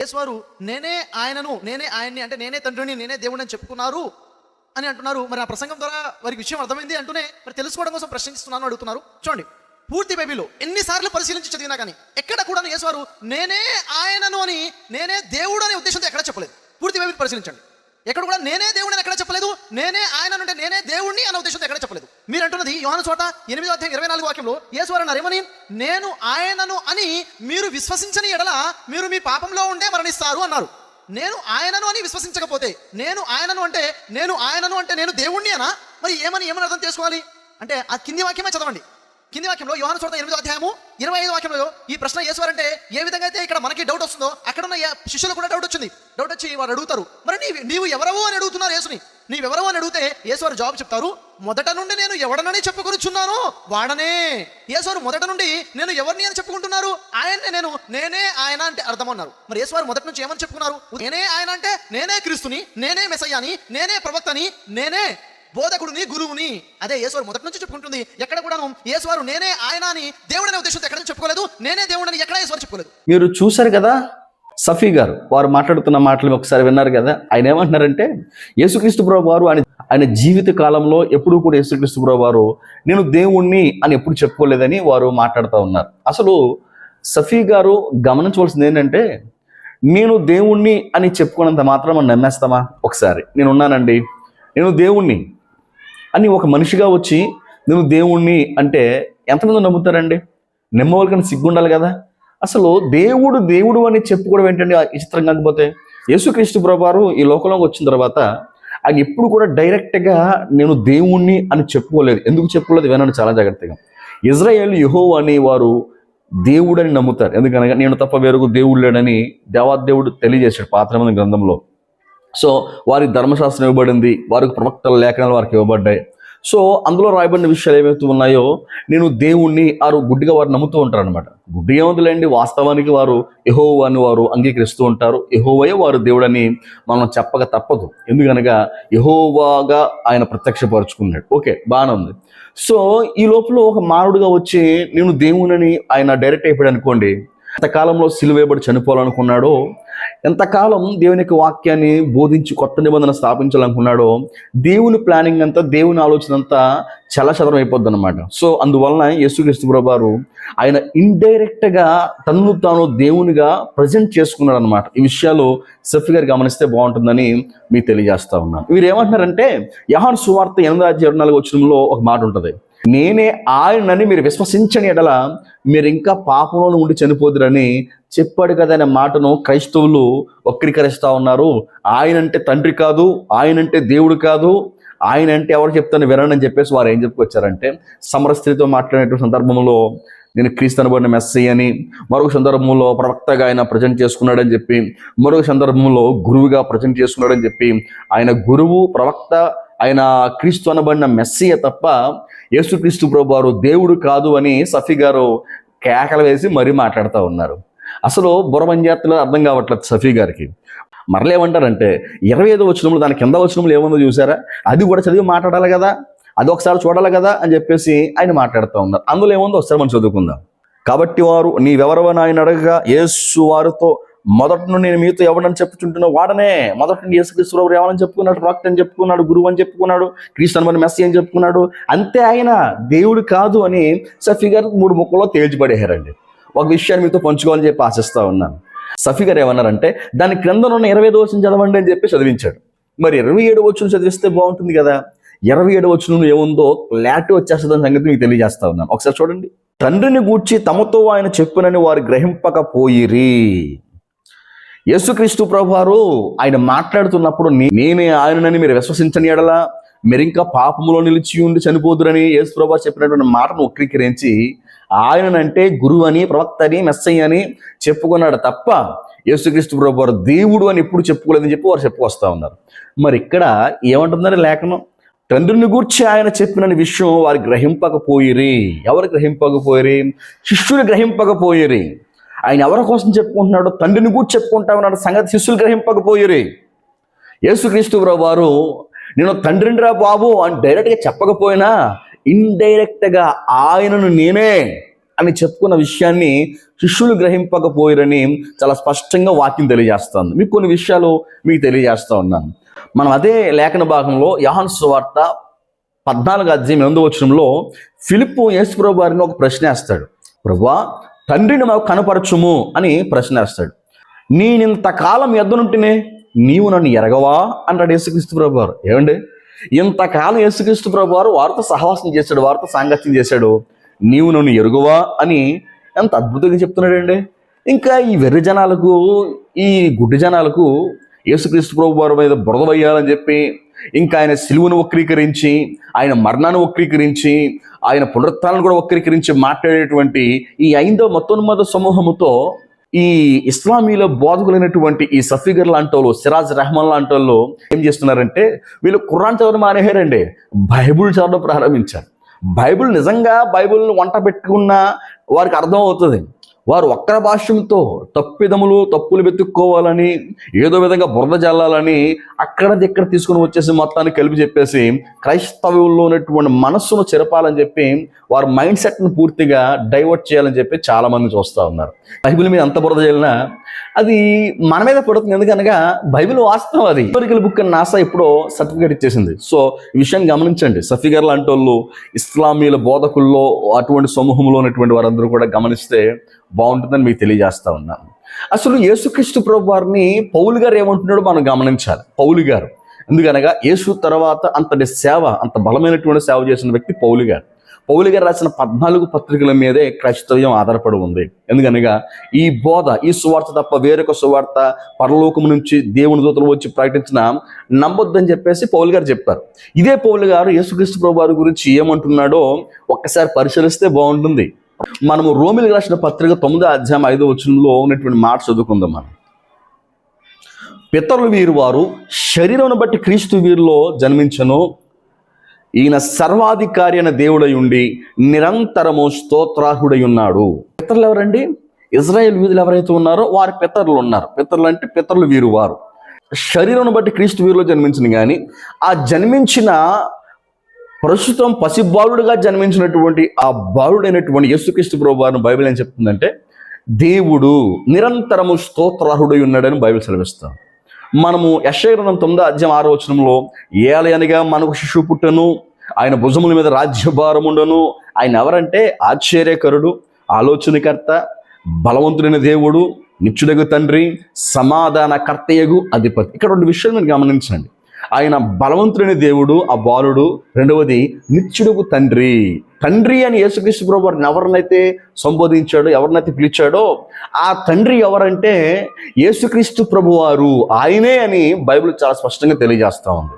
యేసువారు నేనే ఆయనను నేనే ఆయన్ని అంటే నేనే తండ్రిని నేనే దేవుడిని అని చెప్పుకున్నారు అని అంటున్నారు. మరి ఆ ప్రసంగం ద్వారా వారికి విషయం అర్థమైంది అంటూనే మరి తెలుసుకోవడం కోసం ప్రశ్నిస్తున్నాను అడుగుతున్నారు. చూడండి పూర్తి బైబిల్లో ఎన్నిసార్లు పరిశీలించి చదివినా కానీ ఎక్కడ కూడా యేసువారు నేనే ఆయనను అని నేనే దేవుడు అనే ఉద్దేశంతో ఎక్కడ చెప్పలేదు. పూర్తి బైబిల్ పరిశీలించండి. ఎక్కడ కూడా నేనే దేవుడిని అని ఎక్కడ చెప్పలేదు నేనే ఆయన అంటే నేనే దేవుణ్ణి అన్న ఉద్దేశంతో ఎక్కడ చెప్పలేదు. మీరు అంటున్నది యోహాను చోట ఎనిమిదో అధ్యాయం ఇరవై నాలుగు వాక్యంలో యేసువారు అన్నారు ఏమని? నేను ఆయనను అని మీరు విశ్వసించని ఎడల మీరు మీ పాపంలో ఉండే మరణిస్తారు అన్నారు. నేను ఆయనను అని విశ్వసించకపోతే నేను ఆయనను అంటే నేను ఆయనను అంటే నేను దేవుణ్ణి అనా? మరి ఏమని ఏమని అర్థం చేసుకోవాలి? అంటే ఆ కింది వాక్యమే చదవండి. కింది వాక్యంలో యోహాను చూడత ఎనిమిదో అధ్యాయము ఇరవై ఐదు వాక్యంలో ఈ ప్రశ్న చేసేవారంటే ఏ విధంగా అయితే ఇక్కడ మనకి డౌట్ వస్తుందో అక్కడ ఉన్న శిష్యులు శిష్యులకు కూడా డౌట్ వచ్చింది. డౌట్ వచ్చి వారు అడుగుతారు. మరి నీ నీవు ఎవరవో అని అడుగుతున్నారు యేసుని. నీవెవరవు అని అడిగితే యేసువారు జవాబు చెప్తారు మొదట నుండి నేను ఎవడనని చెప్పుకొనిచున్నాను? వాడనే. యేసువారు మొదట నుండి నేను ఎవరిని అని చెప్పుకుంటున్నారు? ఆయన్నే నేను నేనే ఆయన అంటే అర్థం అన్నారు. మరి యేసువారు మొదటి నుంచి ఏమని చెప్పుకున్నారు? నేనే ఆయన అంటే నేనే క్రీస్తుని నేనే మెసయ్యాని నేనే ప్రవక్తని నేనే బోధకుడిని గురువుని. అదే యేసువారు మొదటి నుంచి చెప్పుకుంటుంది ఎక్కడ కూడాను యేసువారు నేనే ఆయన అని దేవుడనే ఉద్దేశంతో ఎక్కడ చెప్పుకోలేదు నేనే దేవుడని ఎక్కడ యేసువారు చెప్పుకోలేదు. మీరు చూశారు కదా సఫీ గారు వారు మాట్లాడుతున్న మాటలు ఒకసారి విన్నారు కదా ఆయన ఏమంటున్నారంటే యేసుక్రీస్తు ప్రభు వారు ఆయన ఆయన జీవిత కాలంలో ఎప్పుడూ కూడా యేసుక్రీస్తు ప్రభు వారు నేను దేవుణ్ణి అని ఎప్పుడు చెప్పుకోలేదని వారు మాట్లాడుతూ ఉన్నారు. అసలు సఫీ గారు గమనించవలసింది ఏంటంటే నేను దేవుణ్ణి అని చెప్పుకున్నంత మాత్రం నమ్మేస్తామా? ఒకసారి. నేను ఉన్నానండి నేను దేవుణ్ణి. అని ఒక మనిషిగా వచ్చి నేను దేవుణ్ణి అంటే ఎంతమంది నమ్ముతారండి? నమ్మవలకని సిగ్గుండాలి కదా. అసలు దేవుడు దేవుడు అని చెప్పుకోవడం ఏంటండి ఆ చిత్రం కాకపోతే? యేసుక్రీస్తు ప్రభారు ఈ లోకంలోకి వచ్చిన తర్వాత ఆయన ఎప్పుడు కూడా డైరెక్ట్గా నేను దేవుణ్ణి అని చెప్పుకోలేదు. ఎందుకు చెప్పుకోలేదు? వినండి చాలా జాగ్రత్తగా. ఇజ్రాయేల్ యుహో అని వారు దేవుడని నమ్ముతారు. ఎందుకనగా నేను తప్ప వేరుకు దేవుడు లేడని దేవాదేవుడు తెలియజేశాడు పాత్రమైన గ్రంథంలో. సో వారికి ధర్మశాస్త్రం ఇవ్వబడింది వారికి ప్రవక్తల లేఖనాలు వారికి ఇవ్వబడ్డాయి. సో అందులో రాయబడిన విషయాలు ఏమైతే ఉన్నాయో నేను దేవుణ్ణి వారు గుడ్డిగా వారు నమ్ముతూ ఉంటారు అనమాట గుడ్డిగా ఉందిలేండి వాస్తవానికి వారు ఎహో అని వారు అంగీకరిస్తూ ఉంటారు. ఎహోవయే వారు దేవుడని మనం చెప్పక తప్పదు. ఎందుకనగా యహోవాగా ఆయన ప్రత్యక్షపరుచుకున్నాడు. ఓకే బాగానే ఉంది. సో ఈ లోపల ఒక మానవుడిగా వచ్చి నేను దేవునని ఆయన డైరెక్ట్ అయిపోయాడు అనుకోండి ఎంతకాలంలో సిలువేయబడి చనిపోవాలనుకున్నాడో ఎంతకాలం దేవునికి వాక్యాన్ని బోధించి కొత్త నిబంధన స్థాపించాలనుకున్నాడో దేవుని ప్లానింగ్ అంతా దేవుని ఆలోచన అంతా చలచదరం అయిపోద్ది అనమాట సో అందువలన యేసుక్రీస్తు ప్రభారు ఆయన ఇండైరెక్ట్గా తనను తాను దేవునిగా ప్రజెంట్ చేసుకున్నాడు అనమాట ఈ విషయాలు సఫీ గారు గమనిస్తే బాగుంటుందని మీకు తెలియజేస్తా ఉన్నాను. వీరు ఏమంటున్నారంటే యహాన్ సువార్త ఎనిమిది ఇరవై నాలుగు వచ్చినంలో ఒక మాట ఉంటుంది. నేనే ఆయనని మీరు విశ్వసించని ఎడల మీరు ఇంకా పాపంలో ఉండి చనిపోదురని చెప్పాడు కదా అనే మాటను క్రైస్తవులు వక్రీకరిస్తూ ఉన్నారు. ఆయనంటే తండ్రి కాదు ఆయనంటే దేవుడు కాదు ఆయన అంటే ఎవరు చెప్తాను వినండి అని చెప్పేసి వారు ఏం చెప్పుకొచ్చారంటే సమరస్త్రీతో మాట్లాడేటువంటి సందర్భంలో నేను క్రీస్తు అనబడిన మెస్సీ అని మరొక సందర్భంలో ప్రవక్తగా ఆయన ప్రజెంట్ చేసుకున్నాడని చెప్పి మరొక సందర్భంలో గురువుగా ప్రజెంట్ చేసుకున్నాడని చెప్పి ఆయన గురువు ప్రవక్త ఆయన క్రీస్తు అనబడిన మెస్సీయ తప్ప యేసుక్రీస్తు ప్రభు దేవుడు కాదు అని సఫీ గారు కేకలు వేసి మరీ మాట్లాడుతూ ఉన్నారు. అసలు బుర్రమంజాత్తులో అర్థం కావట్లేదు సఫీ గారికి. మరలేమంటారంటే ఇరవై ఐదో వచనంలో దాని కింద వచనంలో ఏముందో చూసారా? అది కూడా చదివి మాట్లాడాలి కదా అది ఒకసారి చూడాలి కదా అని చెప్పేసి ఆయన మాట్లాడుతూ ఉన్నారు. అందులో ఏముందో ఒకసారి మనం చదువుకుందాం. కాబట్టి వారు నీవెవరవని ఆయన అడగగా యేసు వారితో మొదటి నుండి నేను మీతో ఎవడని చెప్పుచుంటున్నా వాడనే. మొదటి నుండి యేసుక్రీస్తు ఎవరని చెప్పుకున్నాడు? ప్రాక్త అని చెప్పుకున్నాడు? గురువు అని చెప్పుకున్నాడు? క్రీస్తు అని మెస్సీ అని చెప్పుకున్నాడు? అంతే ఆయన. దేవుడు కాదు అని సఫీ గారు మూడు ముక్కల్లో తేల్చిపడేశారండి. ఒక విషయాన్ని మీతో పంచుకోవాలని చెప్పి ఆశిస్తా ఉన్నాను. సఫీ గారు ఏమన్నారంటే దాని క్రింద ఉన్న ఇరవై దోషం చదవండి అని చెప్పి చదివించాడు. మరి ఇరవై ఏడు వచ్చిన చదివిస్తే బాగుంటుంది కదా? ఇరవై ఏడు వచ్చిన ఏముందో క్లారిటీ వచ్చేస్తుందని సంగతి మీకు తెలియజేస్తా ఉన్నాను. ఒకసారి చూడండి. తండ్రిని గూర్చి తమతో ఆయన చెప్పునని వారు గ్రహింపకపోయిరి. యేసుక్రీస్తు ప్రభువారు ఆయన మాట్లాడుతున్నప్పుడు నే- నేనే ఆయనని మీరు విశ్వసించని ఎడలా మీరింకా పాపములో నిలిచి ఉండి చనిపోదురని యేసు ప్రభు చెప్పినటువంటి మాటను వక్రీకరించి ఆయననంటే గురువు అని ప్రవక్త అని మెస్సయ్య అని చెప్పుకున్నాడు తప్ప యేసుక్రీస్తు ప్రభు వారు దేవుడు అని ఎప్పుడు చెప్పుకోలేదని చెప్పి వారు చెప్పుకొస్తా ఉన్నారు. మరి ఇక్కడ ఏమంటుందని లేఖనం? తండ్రిని గూర్చి ఆయన చెప్పిన విషయం వారు గ్రహింపకపోయిరి. ఎవరు గ్రహింపకపోయిరి? శిష్యులు గ్రహింపకపోయిరి. ఆయన ఎవరి కోసం చెప్పుకుంటున్నాడో తండ్రిని కూడా చెప్పుకుంటా ఉన్నాడు. సంగతి శిష్యులు గ్రహింపకపోయిరే. యేసుక్రీస్తు వారు నేను తండ్రిని రా బాబు అని డైరెక్ట్గా చెప్పకపోయినా ఇండైరెక్ట్గా ఆయనను నేనే అని చెప్పుకున్న విషయాన్ని శిష్యులు గ్రహింపకపోయిరని చాలా స్పష్టంగా వాక్యం తెలియజేస్తుంది. మీకు కొన్ని విషయాలు మీకు తెలియజేస్తూ ఉన్నాను. మనం అదే లేఖన భాగంలో యహాన్ సువార్త పద్నాలుగు అధ్యాయం ఎనిమిదో వచనంలో ఫిలిప్పు యేసుప్రభు వారిని ఒక ప్రశ్న వేస్తాడు. ప్రభా తండ్రిని మాకు కనపరచుము అని ప్రశ్న వేస్తాడు. నేనింతకాలం ఎద్దనుంటేనే నీవు నన్ను ఎరగవా? అంటాడు యేసుక్రీస్తు ప్రభు వారు ఏమండి ఇంతకాలం యేసుక్రీస్తు ప్రభు వారు వారితో సహవాసం చేశాడు వారితో సాంగత్యం చేశాడు. నీవు నన్ను ఎరుగువా? అని ఎంత అద్భుతంగా చెప్తున్నాడండి. ఇంకా ఈ వెర్రి జనాలకు ఈ గుడ్డి జనాలకు యేసుక్రీస్తు ప్రభు వారి మీద బురద వేయాలని చెప్పి ఇంకా ఆయన సిలువను వక్రీకరించి ఆయన మరణాన్ని వక్రీకరించి ఆయన పునరుత్నాలను కూడా వక్రీకరించి మాట్లాడేటువంటి ఈ ఐదో మతోన్మద సమూహముతో ఈ ఇస్లామీలో బోధకులైనటువంటి ఈ సఫీగర్ లాంటి వాళ్ళు సిరాజ్ రెహమాన్ లాంటి వాళ్ళు ఏం చేస్తున్నారంటే వీళ్ళు ఖురాన్ చదవడం మానేహారండి బైబుల్ చదవడం ప్రారంభించారు. బైబిల్ నిజంగా బైబుల్ని వంట పెట్టుకున్న వారికి అర్థం అవుతుంది. వారు ఒక్కర భాష్యంతో తప్పిదములు తప్పులు వెతుక్కోవాలని ఏదో విధంగా బురద జల్లాలని అక్కడ ఇక్కడ తీసుకుని వచ్చేసి మొత్తాన్ని కలిపి చెప్పేసి క్రైస్తవుల్లో ఉన్నటువంటి మనస్సును చెరపాలని చెప్పి వారి మైండ్ సెట్ను పూర్తిగా డైవర్ట్ చేయాలని చెప్పి చాలామంది చూస్తూ ఉన్నారు. బైబిల్ మీద ఎంత బురద చల్లినా అది మన మీద పడుతుంది. ఎందుకనగా బైబిల్ వాస్తవం అది. హిస్టారికల్ బుక్ అని నాసా ఎప్పుడో సర్టిఫికేట్ ఇచ్చేసింది. సో ఈ విషయాన్ని గమనించండి. సఫిగర్ లాంటి వాళ్ళు ఇస్లామీల బోధకుల్లో అటువంటి సమూహంలో ఉన్నటువంటి వారందరూ కూడా గమనిస్తే బాగుంటుందని మీకు తెలియజేస్తా ఉన్నాను. అసలు యేసుక్రీస్తు ప్రభు వారిని పౌలు గారు ఏమంటున్నాడో మనం గమనించాలి. పౌలు గారు. ఎందుకనగా యేసు తర్వాత అంతటి సేవ అంత బలమైనటువంటి సేవ చేసిన వ్యక్తి పౌలు గారు. పౌలు గారు రాసిన పద్నాలుగు పత్రికల మీదే క్రైస్తవ్యం ఆధారపడి ఉంది. ఎందుకనగా ఈ బోధ ఈ సువార్త తప్ప వేరొక సువార్త పరలోకం నుంచి దేవుని దూతలు వచ్చి ప్రకటించిన నమ్మొద్దని చెప్పేసి పౌలు గారు చెప్పారు. ఇదే పౌలు గారు యేసుక్రీస్తు ప్రభు వారి గురించి ఏమంటున్నాడో ఒక్కసారి పరిశీలిస్తే బాగుంటుంది. మనము రోమిలు రాసిన పత్రిక తొమ్మిదో అధ్యాయం ఐదో వచనంలో ఉన్నటువంటి మాట చదువుకుందాం మనం. పితరులు వీరు వారు శరీరం బట్టి క్రీస్తు వీరిలో జన్మించను ఈయన సర్వాధికారి అయిన దేవుడై ఉండి నిరంతరము స్తోత్రార్హుడై ఉన్నాడు పితరులు ఎవరండి? ఇజ్రాయెల్ వీధులు ఎవరైతే ఉన్నారో వారి పితరులు ఉన్నారు. పితరులు అంటే పితరులు వీరు వారు శరీరం బట్టి క్రీస్తు వీరిలో జన్మించిన కానీ ఆ జన్మించిన ప్రస్తుతం పసిబాలుడుగా జన్మించినటువంటి ఆ బాలుడైనటువంటి యేసుక్రీస్తు ప్రభు వారిని బైబిల్ ఏం చెప్తుందంటే దేవుడు నిరంతరము స్తోత్రార్హుడై ఉన్నాడని బైబిల్ సెలవిస్తాం మనము యశగ్రంథం తొమ్మిదో అధ్యాయం ఆరో వచనంలో ఏలయనగా మనకు శిశువు పుట్టను ఆయన భుజముల మీద రాజ్యభారం ఉండను. ఆయన ఎవరంటే ఆశ్చర్యకరుడు ఆలోచనకర్త బలవంతుడైన దేవుడు నిత్యుడగు తండ్రి సమాధాన కర్తయగు అధిపతి. ఇక్కడ రెండు విషయాలు మీరు గమనించండి. ఆయన బలవంతుడైన దేవుడు ఆ బాలుడు. రెండవది నిత్యుడుగు తండ్రి. తండ్రి అని యేసుక్రీస్తు ప్రభు వారిని ఎవరినైతే సంబోధించాడో ఎవరినైతే పిలిచాడో ఆ తండ్రి ఎవరంటే యేసుక్రీస్తు ప్రభు వారు. ఆయనే అని బైబిల్ చాలా స్పష్టంగా తెలియజేస్తూ ఉంది.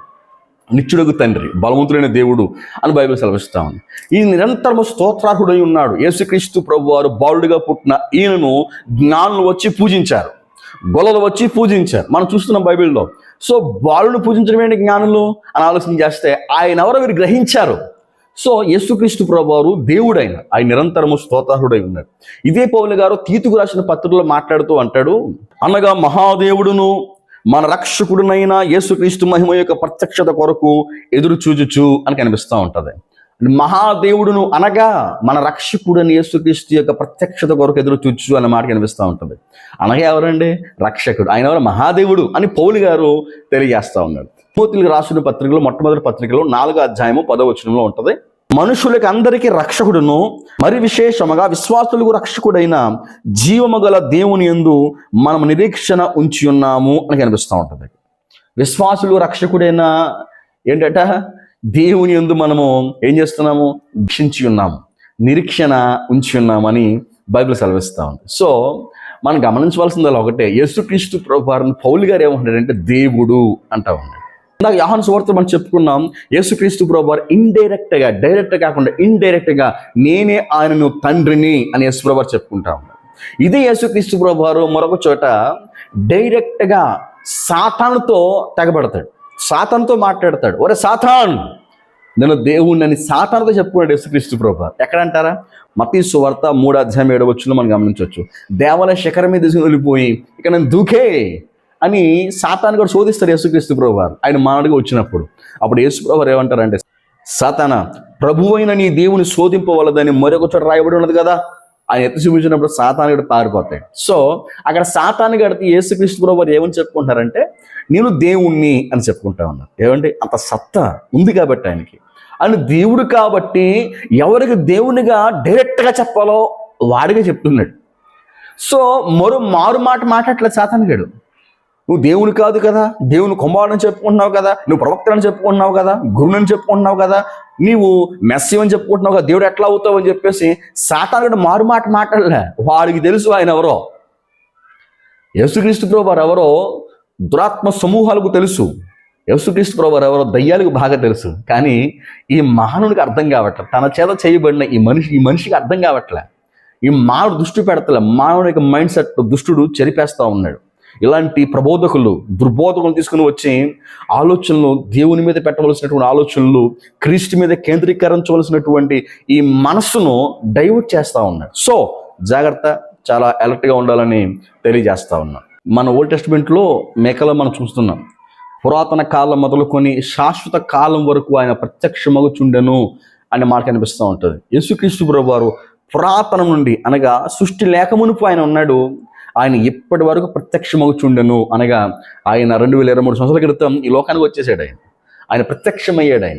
నిత్యుడుగు తండ్రి బలవంతుడైన దేవుడు అని బైబిల్ సెలవిస్తా ఉంది. ఈ నిరంతరము స్తోత్రార్హుడై ఉన్నాడు. యేసుక్రీస్తు ప్రభు వారు బాలుడిగా పుట్టిన ఈయనను జ్ఞానులు వచ్చి పూజించారు. గొలలు వచ్చి పూజించారు. మనం చూస్తున్నాం బైబిల్లో. సో బాలుని పూజించడం ఏంటి జ్ఞానులు అని ఆలోచన చేస్తే ఆయన ఎవరో వీరు గ్రహించారు? సో యేసుక్రీస్తు ప్రభువారు దేవుడైన ఆయన నిరంతరము స్తోతాహుడై ఉన్నాడు. ఇదే పౌలు గారు తీతుకు రాసిన పత్రికలో మాట్లాడుతూ అంటాడు అనగా మహాదేవుడును మన రక్షకుడునైన యేసుక్రీస్తు మహిమ యొక్క ప్రత్యక్షత కొరకు ఎదురు చూచుచు అని కనిపిస్తూ ఉంటుంది. మహాదేవుడును అనగా మన రక్షకుడని యేసుక్రీస్తు యొక్క ప్రత్యక్షత కొరకు ఎదురు చూచు అన్న మాట కనిపిస్తూ ఉంటుంది. అనగా ఎవరండి? రక్షకుడు. ఆయన ఎవరు? మహాదేవుడు అని పౌలు గారు తెలియజేస్తా ఉన్నాడు. తిమోతిలకు రాసిన పత్రికలో మొట్టమొదటి పత్రికలో నాలుగో అధ్యాయము పదవచనంలో ఉంటుంది. మనుషులకి అందరికీ రక్షకుడును మరి విశేషముగా విశ్వాసులకు రక్షకుడైన జీవము గల దేవుని యందు మనం నిరీక్షణ ఉంచి ఉన్నాము అని కనిపిస్తూ ఉంటుంది. విశ్వాసులు రక్షకుడైన ఏంటట? దేవుని యందు మనము ఏం చేస్తున్నాము? దీక్షించి ఉన్నాము. నిరీక్షణ ఉంచి ఉన్నామని బైబిల్ సెలవిస్తూ ఉంది. సో మనం గమనించవలసింది ఒకటే యేసుక్రీస్తు ప్రభువారిని పౌలు గారు ఏమంటాడంటే దేవుడు అంటా ఉన్నాడు. ఇందాక యోహాను సువార్త మనం చెప్పుకున్నాం యేసుక్రీస్తు ప్రభువారు ఇండైరెక్ట్గా డైరెక్ట్ కాకుండా ఇండైరెక్ట్గా నేనే ఆయనను తండ్రిని అని యేసు ప్రభు చెప్పుకుంటాం ఇదే యేసుక్రీస్తు ప్రభువారు మరొక చోట డైరెక్ట్గా సాతానుతో తెగబడతాడు. సాతానుతో మాట్లాడతాడు. ఒరే సాతాన్! నేను దేవుణ్ణి అని సాతానుతో చెప్పుకున్నాడు యేసుక్రీస్తు ప్రభు ఎక్కడ అంటారా మతీ సువార్త మూడు అధ్యాయం ఏడవచ్చులో మనం గమనించవచ్చు. దేవాలయ శిఖరం మీద వెళ్ళిపోయి ఇక నేను దూకే అని సాతాను కూడా శోధిస్తారు యేసుక్రీస్తు ప్రభు వారు ఆయన మానవుడిగా వచ్చినప్పుడు. అప్పుడు యేసు ప్రభు ఏమంటారంటే సాతాన ప్రభువైన నీ దేవుని శోధింపవలదని మరొక చోట రాయబడి ఉన్నది కదా? ఆయన ఎత్తి చూపించినప్పుడు సాతానుగడు పారిపోతాయి. సో అక్కడ సాతానుగడికి యేసుక్రీస్తు ప్రభు వారు ఏమని చెప్పుకుంటారంటే నేను దేవుణ్ణి అని చెప్పుకుంటా ఉన్నారు. ఏమంటే అంత సత్తా ఉంది కాబట్టి ఆయనకి. అని దేవుడు కాబట్టి ఎవరికి దేవునిగా డైరెక్ట్గా చెప్పాలో వాడిగా చెప్తున్నాడు. సో మరో మారు మాట మాట్లాడలేదు సాతానుగాడు నువ్వు దేవుని కాదు కదా దేవుని కుమారుని చెప్పుకుంటున్నావు కదా నువ్వు ప్రవక్తని చెప్పుకుంటున్నావు కదా గురువుని చెప్పుకుంటున్నావు కదా నీవు మెస్సి అని చెప్పుకుంటున్నావు కదా దేవుడు ఎట్లా అవుతావు అని చెప్పేసి సాతానుడు మారు మాట మాట్లాడలే. వాడికి తెలుసు ఆయన ఎవరో. యేసుక్రీస్తు ప్రభు వారు ఎవరో దురాత్మ సమూహాలకు తెలుసు. యేసుక్రీస్తు ప్రభు వారు ఎవరో దయ్యాలకు బాగా తెలుసు. కానీ ఈ మానవునికి అర్థం కావట్లే. తన చేత చేయబడిన ఈ మనిషి ఈ మనిషికి అర్థం కావట్లే. ఈ మానవుడు దృష్టి పెడతలే. మానవుని యొక్క మైండ్ సెట్ దుష్టుడు చెరిపేస్తా ఉన్నాడు. ఇలాంటి ప్రబోధకులు దుర్బోధకులు తీసుకుని వచ్చి ఆలోచనలు దేవుని మీద పెట్టవలసినటువంటి ఆలోచనలు క్రీస్తు మీద కేంద్రీకరించవలసినటువంటి ఈ మనస్సును డైవర్ట్ చేస్తూ ఉన్నాడు. సో జాగ్రత్త చాలా అలర్ట్గా ఉండాలని తెలియజేస్తూ ఉన్నా. మన ఓల్డ్ టెస్ట్మెంట్లో మేకలో మనం చూస్తున్నాం. పురాతన కాలం మొదలుకొని శాశ్వత కాలం వరకు ఆయన ప్రత్యక్షమగుచుండెను అనే మాట కనిపిస్తూ ఉంటుంది. యేసుక్రీస్తు ప్రభు వారు పురాతనం నుండి అనగా సృష్టి లేకమునుపు ఆయన ఉన్నాడు. ఆయన ఇప్పటి వరకు ప్రత్యక్షమవుచుండెను అనగా ఆయన రెండు వేల ఇరవై మూడు సంవత్సరాల క్రితం ఈ లోకానికి వచ్చేసాడు ఆయన. ఆయన ప్రత్యక్షమయ్యాడు ఆయన.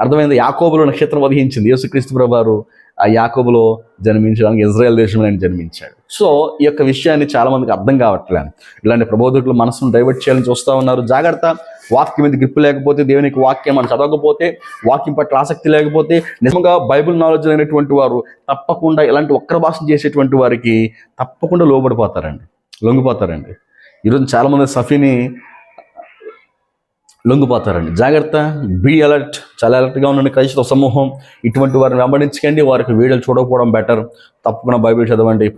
అర్థమైంది? యాకోబులో నక్షత్రం వధించింది. యేసుక్రీస్తు ప్రభారు ఆ యాకోబులో జన్మించడానికి ఇజ్రాయెల్ దేశంలో ఆయన జన్మించాడు. సో ఈ యొక్క విషయాన్ని చాలామందికి అర్థం కావట్లేదు. ఇలాంటి ప్రబోధకులు మనసును డైవర్ట్ చేయాలని చూస్తూ ఉన్నారు. జాగ్రత్త. వాక్యం మీద గ్రిప్ లేకపోతే దేవునికి వాక్యం మనం చదవకపోతే వాక్యం పట్ల ఆసక్తి లేకపోతే నిజంగా బైబిల్ నాలెడ్జ్ అయినటువంటి వారు తప్పకుండా ఇలాంటి ఒక్కర భాష చేసేటువంటి వారికి తప్పకుండా లోబడిపోతారండి. లొంగిపోతారండి. ఈరోజు చాలామంది సఫీని లొంగిపోతారండి. జాగ్రత్త బీ అలర్ట్ చాలా అలర్ట్గా ఉండండి క్రైస్తవ సమూహం. ఇటువంటి వారిని వెంబడించకండి వారికి వీడియోలు చూడకపోవడం బెటర్. తప్పకుండా బైబిల్ చదవండి.